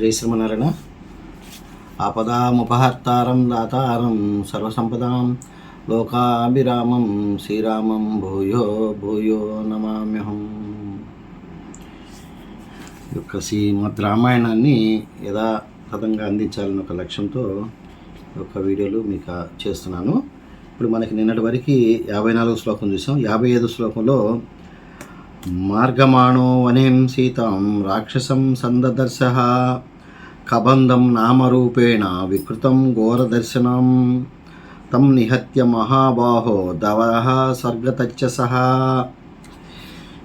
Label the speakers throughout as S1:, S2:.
S1: జై శ్రీమనారాయణ ఆపదాముపహర్తారం దాతారం సర్వసంపదాం లోకాభిరామం శ్రీరామం భూయో భూయో నమామ్యహం. ఈ యొక్క శ్రీమద్ రామాయణాన్ని యథాతథంగా అందించాలని ఒక లక్ష్యంతో ఒక వీడియోలు మీకు చేస్తున్నాను. ఇప్పుడు మనకి నిన్నటి వరకు యాభై నాలుగు శ్లోకం చూసాం. యాభై ఐదు శ్లోకంలో మార్గమాణో వనేం సీతాం రాక్షసం సందదర్శ. కబంధం నామరూపేణ వికృతం ఘోరదర్శనం. తం నిహత్య మహాబాహో దవహ స్వర్గతచ్చస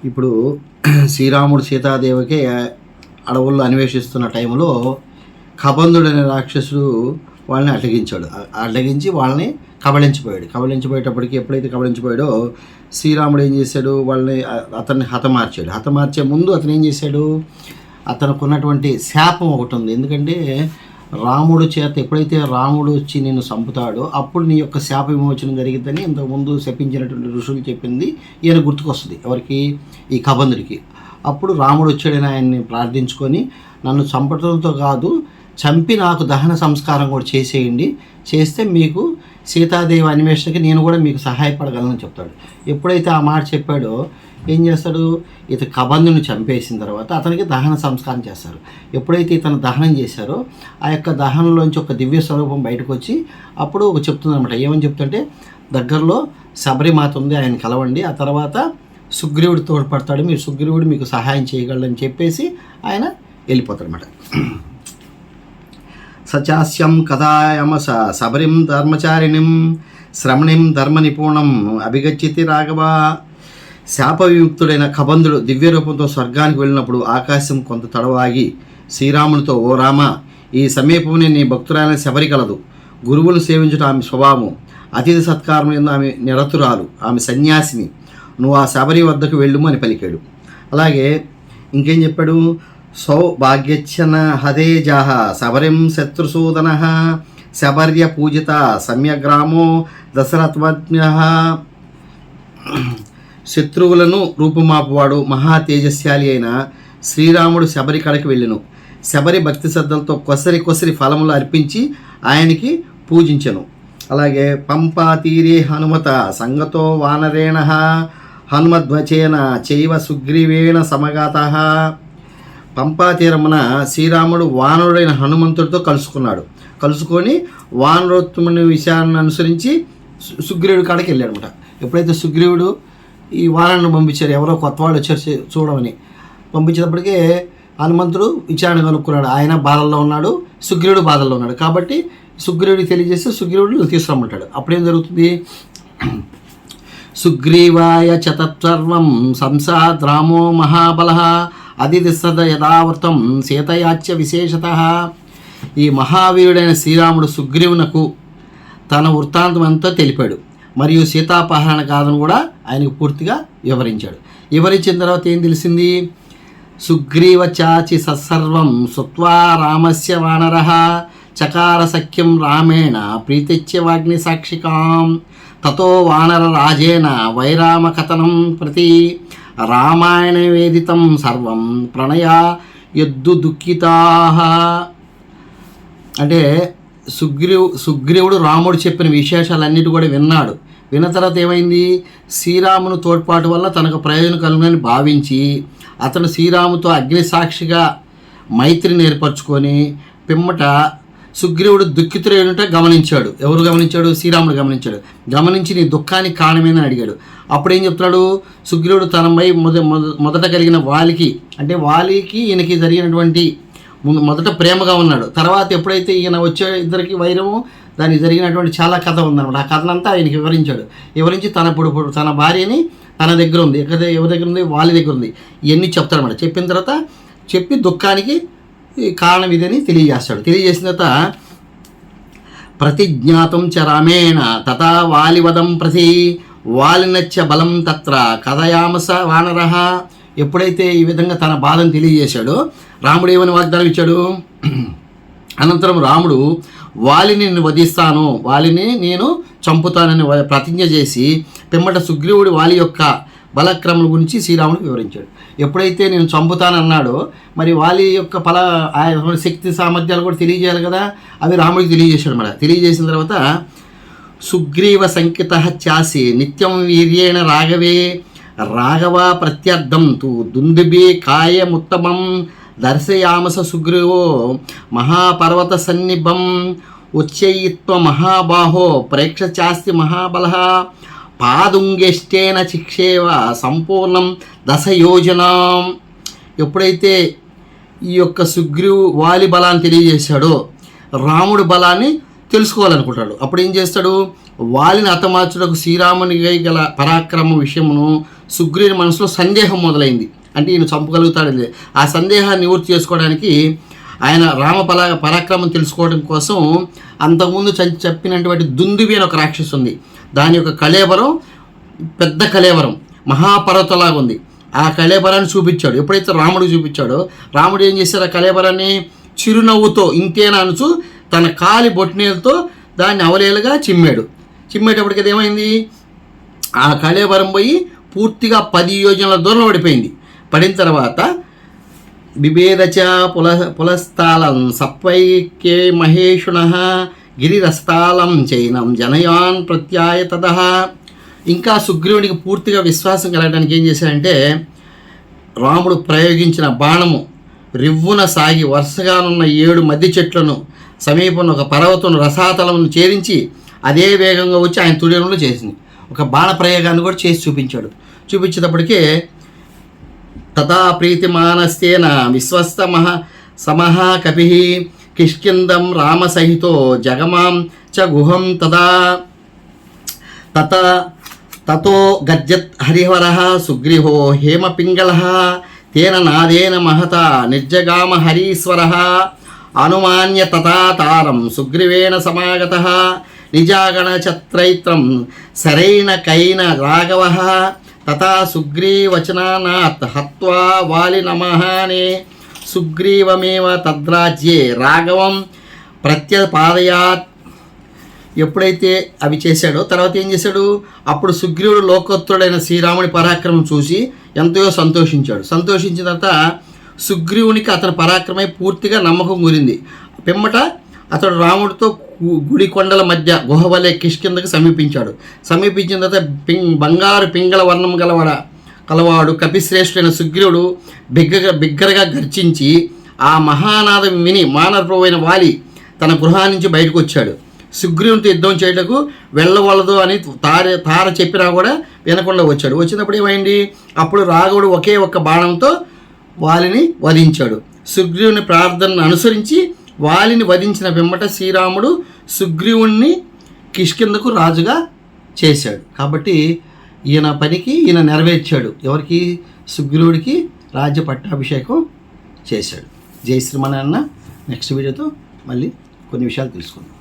S1: ఇప్పుడు శ్రీరాముడు సీతాదేవికి అడవుల్లో అన్వేషిస్తున్న టైంలో కబంధుడు రాక్షసుడు వాళ్ళని అడ్డగించాడు. అడ్డగించి వాళ్ళని కబళించిపోయాడు. కబళించిపోయేటప్పటికి ఎప్పుడైతే కబళించిపోయాడో శ్రీరాముడు ఏం చేశాడు? వాళ్ళని అతన్ని హతమార్చాడు. హతమార్చే ముందు అతను ఏం చేశాడు? అతనుకున్నటువంటి శాపం ఒకటి ఉంది. ఎందుకంటే రాముడు చేత ఎప్పుడైతే రాముడు వచ్చి నిన్ను చంపుతాడో అప్పుడు నీ యొక్క శాప విమోచనం జరిగిద్దని ఇంతకుముందు శపించినటువంటి ఋషులు చెప్పింది. ఈయన గుర్తుకొస్తుంది ఎవరికి? ఈ కబంధుడికి. అప్పుడు రాముడు వచ్చాడని ఆయన్ని ప్రార్థించుకొని నన్ను చంపడంతో కాదు చంపి నాకు దహన సంస్కారం కూడా చేసేయండి. చేస్తే మీకు సీతాదేవి అన్వేషణకి నేను కూడా మీకు సహాయపడగలను చెప్తాడు. ఎప్పుడైతే ఆ మాట చెప్పాడో ఏం చేస్తాడు? ఇత కబంధుని చంపేసిన తర్వాత అతనికి దహన సంస్కారం చేస్తారు ఎప్పుడైతే ఇతను దహనం చేశారో ఆ యొక్క దహనంలోంచి ఒక దివ్య స్వరూపం బయటకు వచ్చి అప్పుడు ఒక చెప్తుందనమాట ఏమని చెప్తుంటే దగ్గరలో శబరిమాత ఉంది ఆయన కలవండి. ఆ తర్వాత సుగ్రీవుడు తోడ్పడతాడు. మీరు సుగ్రీవుడు మీకు సహాయం చేయగలడని చెప్పేసి ఆయన వెళ్ళిపోతాడు అనమాట సచాస్యం కథాయమస శబరిం ధర్మచారిణిం శ్రమణిం ధర్మ నిపుణం అభిగచ్చితి రాఘవ. శాపవిముక్తుడైన కబంధుడు దివ్యరూపంతో స్వర్గానికి వెళ్ళినప్పుడు ఆకాశం కొంత తడవాగి శ్రీరామునితో ఓ రామ ఈ సమీపమునే నీ భక్తురాలైన శబరి కలదు. గురువులు సేవించుట ఆమె స్వభావం. అతిథి సత్కారం ఎందు ఆమె నిరతురాలు. ఆమె సన్యాసిని. నువ్వు ఆ శబరి వద్దకు వెళ్ళుము అని పలికాడు. అలాగే ఇంకేం చెప్పాడు? సౌభాగ్యచ్చన హదే జాహ శబరిం శత్రుసూదన శబర్య పూజిత సమ్యగ్రామో దశరథ్మజ్ఞ శత్రువులను రూపుమాపువాడు మహా తేజస్శాలి అయిన శ్రీరాముడు శబరి కడకి వెళ్ళెను. శబరి భక్తి శ్రద్ధలతో కొసరి కొసరి ఫలములు అర్పించి ఆయనకి పూజించెను. అలాగే పంపా తీరే హనుమత సంగతో వానరేణ హనుమధ్వచేన చైవ సుగ్రీవేణ సమగాత పంపా తీరమున శ్రీరాముడు వానరుడైన హనుమంతుడితో కలుసుకున్నాడు. కలుసుకొని వానరోత్తముని విషయాన్ని అనుసరించి సుగ్రీవుడి కాడికి వెళ్ళాడు అనమాట ఎప్పుడైతే సుగ్రీవుడు ఈ వానరుని పంపించారు ఎవరో కొత్త వాళ్ళు వచ్చారు చూడమని. పంపించినప్పటికే హనుమంతుడు విచారణ కనుక్కున్నాడు. ఆయన బాధల్లో ఉన్నాడు సుగ్రీవుడు బాధల్లో ఉన్నాడు. కాబట్టి సుగ్రీవుడికి తెలియజేస్తే సుగ్రీవుడు తీసుకురమ్మంటాడు. అప్పుడేం జరుగుతుంది? సుగ్రీవాయ చతత్సర్వం సంసాద్ రామో మహాబల అదిదిసద యథావృతం సీతయాచ్య విశేషత. ఈ మహావీరుడైన శ్రీరాముడు సుగ్రీవునకు తన వృత్తాంతం అంతా తెలిపాడు. మరియు సీతాపహరణ గాథను కూడా ఆయనకు పూర్తిగా వివరించాడు. వివరించిన తర్వాత ఏం తెలిసింది? సుగ్రీవ చాచి సత్సర్వం సుత్వా రామస్య వానర. చకార సఖ్యం రామేణ ప్రీతిచ్చవాగ్ని సాక్షికాం. తతో వానర రాజేన వైరామ కథనం ప్రతి. రామాయణ వేదితం సర్వం ప్రణయ ఎద్దు దుఃఖితా. అంటే సుగ్రీవు సుగ్రీవుడు రాముడు చెప్పిన విశేషాలన్నిటి కూడా విన్నాడు. విన్న తర్వాత ఏమైంది? శ్రీరామును తోడ్పాటు వల్ల తనకు ప్రయోజనం కలుగునని భావించి అతను శ్రీరాముతో అగ్నిసాక్షిగా మైత్రిని ఏర్పరచుకొని పిమ్మట సుగ్రీవుడు దుఃఖితుడైనట గమనించాడు. ఎవరు గమనించాడు? శ్రీరాముడు గమనించాడు. గమనించి నీ దుఃఖానికి కారణమేనని అడిగాడు. అప్పుడు ఏం చెప్తున్నాడు? సుగ్రీవుడు తనపై మొద మొదట కలిగిన వాలికి అంటే వాలికి ఈయనకి జరిగినటువంటి ముందు మొదట ప్రేమగా ఉన్నాడు. తర్వాత ఎప్పుడైతే ఈయన వచ్చే ఇద్దరికి వైరము దానికి జరిగినటువంటి చాలా కథ ఉందన్నమాట. ఆ కథనంతా ఆయనకి వివరించాడు. వివరించి తన ఇప్పుడు తన భార్యని తన దగ్గర ఉంది. ఎక్కడ ఎవరి దగ్గర ఉంది? వాళ్ళ దగ్గర ఉంది. ఇవన్నీ చెప్తాడనమాట చెప్పిన తర్వాత చెప్పి దుఃఖానికి కారణం ఇదని తెలియజేస్తాడు. తెలియజేసిన తర్వాత ప్రతిజ్ఞాతం చ రామేణ తథా వాలివదం ప్రతి వాలినచ్చ బలం తత్ర కథయామస వానర. ఎప్పుడైతే ఈ విధంగా తన బాధను తెలియజేశాడో రాముడు ఏమని వాగ్దానం ఇచ్చాడు? అనంతరం రాముడు వాలిని నేను వధిస్తాను వాలిని నేను చంపుతానని వ- ప్రతిజ్ఞ చేసి పిమ్మట సుగ్రీవుడి వాలి యొక్క బలక్రమం గురించి శ్రీరాముడు వివరించాడు. ఎప్పుడైతే నేను చంపుతానన్నాడో మరి వాళ్ళ యొక్క ఫల ఆయన శక్తి సామర్థ్యాలు కూడా తెలియజేయాలి కదా? అవి రాముడికి తెలియజేశాడు మన తెలియజేసిన తర్వాత సుగ్రీవ సంకిత చాసి నిత్యం వీర్యేణ రాఘవే రాఘవ ప్రత్యర్థం తు దుందుబి కాయముత్తమం దర్శయామస సుగ్రీవో మహాపర్వత సన్నిభం ఉచ్చయిత్వ మహాబాహో ప్రేక్ష చాస్తి మహాబలహ పాదుంగెష్టేన శిక్షేవ సంపూర్ణం దశయోజనం. ఎప్పుడైతే ఈ యొక్క సుగ్రీవు వాలి బలాన్ని తెలియజేశాడో రాముడు బలాన్ని తెలుసుకోవాలనుకుంటాడు. అప్పుడు ఏం చేస్తాడు? వాలిని హతమార్చుటకు శ్రీరామునికై గల పరాక్రమ విషయమును సుగ్రీవుని మనసులో సందేహం మొదలైంది. అంటే ఈయన చంపగలుగుతాడు ఆ సందేహాన్ని నివృత్తి చేసుకోవడానికి ఆయన రామ పరాక్రమం తెలుసుకోవడం కోసం అంతకుముందు చ- చెప్పినటువంటి దుందుబి అని ఒక రాక్షసు ఉంది దాని యొక్క కళేబరం పెద్ద కళేబరం మహాపర్వతలాగా ఉంది. ఆ కళేబరాన్ని చూపించాడు. ఎప్పుడైతే రాముడు చూపించాడో రాముడు ఏం చేశారు ఆ కళేబరాన్ని చిరునవ్వుతో ఇంతేనా అనుచు తన కాలి బొట్టినేలతో దాన్ని అవలేలుగా చిమ్మాడు. చిమ్మేటప్పటికి ఏమైంది? ఆ కళేబరం పోయి పూర్తిగా పది యోజనల దూరం పడిపోయింది. పడిన తర్వాత బిభేదచ పుల పులస్థాలం సప్పైక్యే మహేషుణ గిరిరస్తాలం చైనం జనయాన్ ప్రత్యాయ తద. ఇంకా సుగ్రీవునికి పూర్తిగా విశ్వాసం కలగడానికి ఏం చేశాడంటే రాముడు ప్రయోగించిన బాణము రివ్వున సాగి వరుసగానున్న ఏడు మద్ది చెట్లను సమీపంలో ఒక పర్వతం రసాతలను చేరించి అదే వేగంగా వచ్చి ఆయన తుడిలో చేసింది. ఒక బాణ ప్రయోగాన్ని కూడా చేసి చూపించాడు. చూపించేటప్పటికే తథా ప్రీతిమానస్తేన విశ్వస్త మహా సమహా కపి. కిష్కిందం రామసహితో జగమాం చ గుహం తదా. తత తతో గజ్జత్ హరిహర సుగ్రీవో హేమపింగళ. తేన నాదేన మహత నిర్జగామ హరీశ్వర. అనుమాన్య తథా తారం సుగ్రీవేణ సమాగత. నిజాగణ చత్రైత్రం సరైన కైన రాఘవ. తథా సుగ్రీవచనానాత్ హత్వా వాలి నమహానే సుగ్రీవమేవ తద్రాజ్యే రాఘవం ప్రత్యపాదయాత్. ఎప్పుడైతే అవి చేశాడో తర్వాత ఏం చేశాడు? అప్పుడు సుగ్రీవుడు లోకోత్తరుడైన శ్రీరాముడి పరాక్రమం చూసి ఎంతో సంతోషించాడు. సంతోషించిన తర్వాత సుగ్రీవునికి అతని పరాక్రమై పూర్తిగా నమ్మకం కురింది పిమ్మట అతడు రాముడితో గుడి కొండల మధ్య గుహవలే కిష్కిందకు సమీపించాడు. సమీపించిన తర్వాత పింగ్ బంగారు పింగళ వర్ణం గలవాడ కలవాడు కపిశ్రేష్ఠుడైన సుగ్రీవుడు బిగ్గరగా బిగ్గరగా గర్జించి ఆ మహానాదం విని మానవప్రభువైన వాలి తన గృహాన్ని నుంచి బయటకు వచ్చాడు. సుగ్రీవునితో యుద్ధం చేయటకు వెళ్ళవలదు అని తార తార చెప్పినా కూడా వినకుండా వచ్చాడు. వచ్చినప్పుడు ఏమైంది? అప్పుడు రాఘవుడు ఒకే ఒక్క బాణంతో వాలిని వధించాడు. సుగ్రీవుని ప్రార్థనను అనుసరించి వాలిని వధించిన వెంబట శ్రీరాముడు సుగ్రీవుణ్ణి కిష్కిందకు రాజుగా చేశాడు. కాబట్టి ఈయన పనికి ఈయన నెరవేర్చాడు. ఎవరికి? సుగ్రీవుడికి రాజ్య పట్టాభిషేకం చేశాడు. జై శ్రీమనాన్న నెక్స్ట్ వీడియోతో మళ్ళీ కొన్ని విషయాలు తెలుసుకుందాం.